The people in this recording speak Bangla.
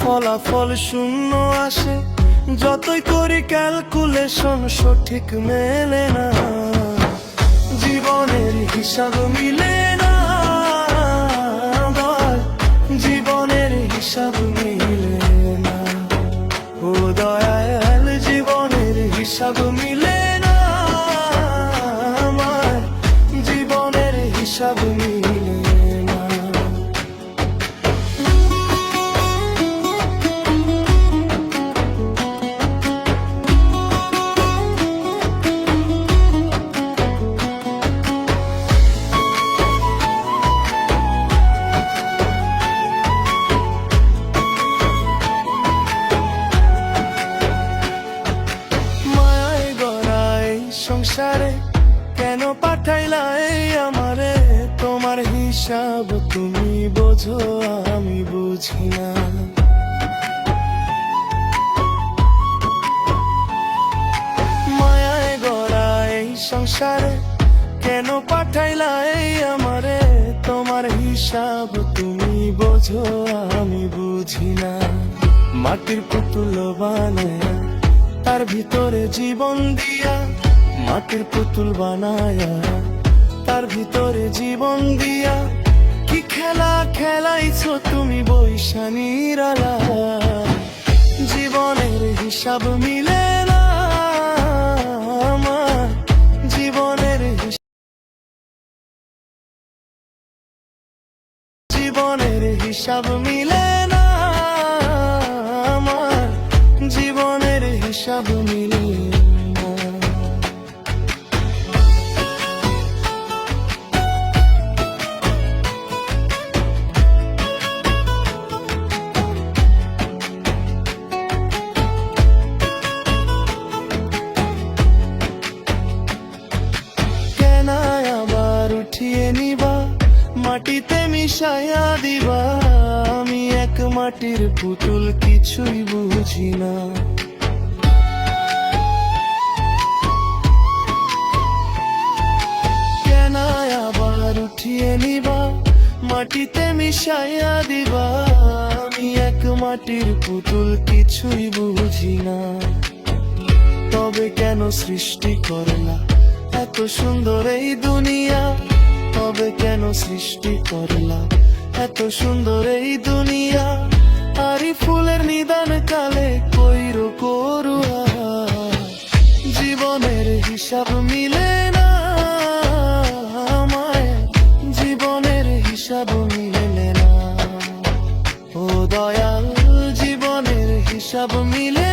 ফলাফল শূন্য আসে। যতই করি ক্যালকুলেশন সঠিক মেলে না। জীবনের হিসাব মিলে না। জীবনের হিসাব মিলে না। ও দয়াল, জীবনের হিসাব মিলে না। আমার জীবনের হিসাব মিলে কেন পাঠাইলা এই আমারে, তোমার হিসাব তুমি বোঝো, আমি বুঝি না। মায়ায় গড়াই সংসারে, কেন পাঠাইলা এই আমারে? তোমার হিসাব তুমি বোঝো, আমি বুঝি না। মাটির পুতুল বানায়া, তার ভিতরে জীবন দিয়া মাটির পুতুল বানায়া, তার ভিতরে জীবন দিয়া কি খেলা খেলাইছো তুমি বৈশানীর আলা? জীবনের হিসাব মিলে না জীবনের হিসাব মিলে উঠিয়ে নিবা, মাটিতে মিশাইয়া দিবা। আমি এক মাটির পুতুল, কিছুই বুঝি না। আবার উঠিয়ে নিবা, মাটিতে মিশাইয়া দিবা। আমি এক মাটির পুতুল, কিছুই বুঝি না। তবে কেন সৃষ্টি করলা এত সুন্দর এই দুনিয়া? তবে কেন সৃষ্টি করলা এত সুন্দর এই দুনিয়া, আরি ফুলের নিদান কালে কইরো করুয়া। জীবনের হিসাব মিলে না, আমায় জীবনের হিসাব মিলে না। ও দয়াল, জীবনের হিসাব মিলে